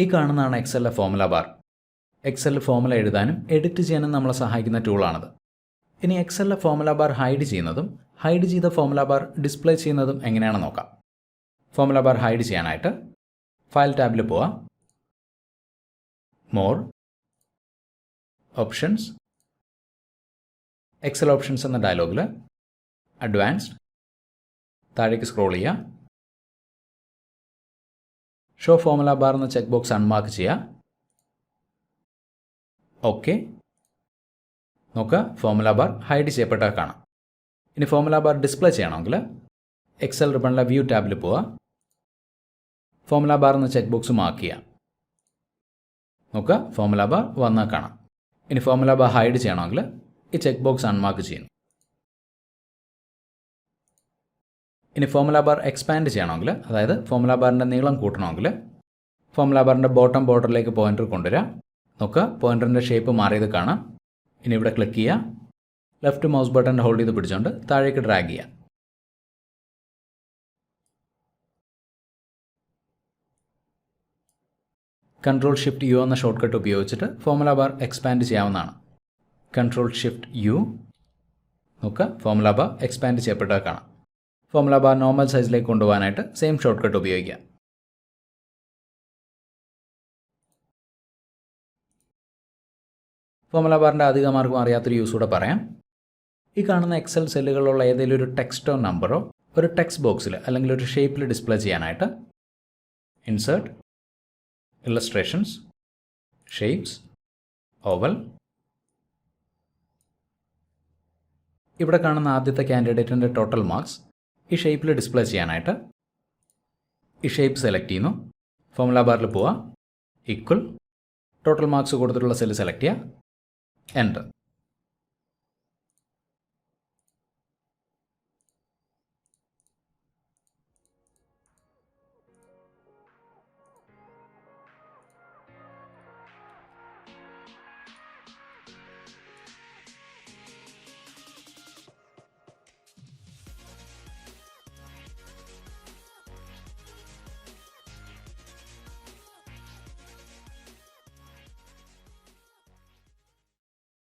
ഈ കാണുന്നതാണ് എക്സലിലെ ഫോമുല ബാർ എക്സലിൽ ഫോമുല എഴുതാനും എഡിറ്റ് ചെയ്യാനും നമ്മളെ സഹായിക്കുന്ന ടൂളാണത് ഇനി എക്സലിലെ ഫോമുല ബാർ ഹൈഡ് ചെയ്യുന്നതും ഹൈഡ് ചെയ്ത ഫോമുല ബാർ ഡിസ്പ്ലേ ചെയ്യുന്നതും എങ്ങനെയാണെന്ന് നോക്കാം. ഫോമുല ബാർ ഹൈഡ് ചെയ്യാനായിട്ട് ഫയൽ ടാബിൽ പോവാം. മോർ ഓപ്ഷൻസ് എക്സൽ ഓപ്ഷൻസ് എന്ന ഡയലോഗിൽ അഡ്വാൻസ്ഡ് താഴേക്ക് സ്ക്രോൾ ചെയ്യുക ഷോ ഫോമുല ബാർ എന്ന ചെക്ക് ബോക്സ് അൺമാർക്ക് ചെയ്യുക ഓക്കെ നോക്കുക ഫോമുല ബാർ ഹൈഡ് ചെയ്യപ്പെട്ട കാണാം. ഇനി ഫോമുല ബാർ ഡിസ്പ്ലേ ചെയ്യണമെങ്കിൽ എക്സൽ റിബണിലെ വ്യൂ ടാബിൽ പോവുക ഫോമുല ബാർ എന്ന ചെക്ക് ബോക്സ് മാർക്ക് ചെയ്യുക നോക്കുക ഫോമുല ബാർ വന്നാൽ കാണാം. ഇനി ഫോമുല ബാർ ഹൈഡ് ചെയ്യണമെങ്കിൽ ഈ ചെക്ക് ബോക്സ് അൺമാർക്ക് ചെയ്യുന്നു. ഇനി ഫോമുല ബാർ എക്സ്പാൻഡ് ചെയ്യണമെങ്കിൽ അതായത് ഫോമുല ബാറിന്റെ നീളം കൂട്ടണമെങ്കിൽ ഫോമുല ബാറിന്റെ ബോട്ടം ബോർഡറിലേക്ക് പോയിന്റർ കൊണ്ടുവരിക നോക്കുക പോയിന്ററിന്റെ ഷേപ്പ് മാറിയത് കാണാം. ഇനി ഇവിടെ ക്ലിക്ക് ചെയ്യുക. ലെഫ്റ്റ് മൗസ് ബട്ടൺ ഹോൾഡ് ചെയ്ത് പിടിച്ചുകൊണ്ട് താഴേക്ക് ഡ്രാഗ് ചെയ്യുക. കൺട്രോൾ ഷിഫ്റ്റ് യു എന്ന ഷോർട്ട് കട്ട് ഉപയോഗിച്ചിട്ട് ഫോമുല ബാർ എക്സ്പാൻഡ് ചെയ്യാവുന്നതാണ്. കൺട്രോൾ ഷിഫ്റ്റ് യു നോക്കുക ഫോമുല ബാർ എക്സ്പാൻഡ് ചെയ്യപ്പെട്ടത് കാണാം. ഫോമുല ബാർ നോർമൽ സൈസിലേക്ക് കൊണ്ടുപോകാനായിട്ട് സെയിം ഷോർട്ട് കട്ട് ഉപയോഗിക്കാം. ഫോമുല ബാറിന്റെ അധിക മാർഗം അറിയാത്തൊരു യൂസ് കൂടെ പറയാം. ഈ കാണുന്ന എക്സൽ സെല്ലുകളുള്ള ഏതെങ്കിലും ഒരു ടെക്സ്റ്റോ നമ്പറോ ഒരു ടെക്സ്റ്റ് ബോക്സിൽ അല്ലെങ്കിൽ ഒരു ഷേപ്പിൽ ഡിസ്പ്ലേ ചെയ്യാനായിട്ട് ഇൻസേർട്ട് ഇല്ലസ്ട്രേഷൻസ് ഷേപ്സ് ഓവൽ ഇവിടെ കാണുന്ന ആദ്യത്തെ കാൻഡിഡേറ്റിന്റെ ടോട്ടൽ മാർക്സ് ഈ ഷേപ്പിൽ ഡിസ്പ്ലേ ചെയ്യാനായിട്ട് ഈ ഷേപ്പ് സെലക്ട് ചെയ്യുന്നു. ഫോമുല ബാറിൽ പോവുക ഇക്വൽ ടോട്ടൽ മാർക്സ് കൊടുത്തിട്ടുള്ള സെല്ല് സെലക്ട് ചെയ്യുക. എന്റർ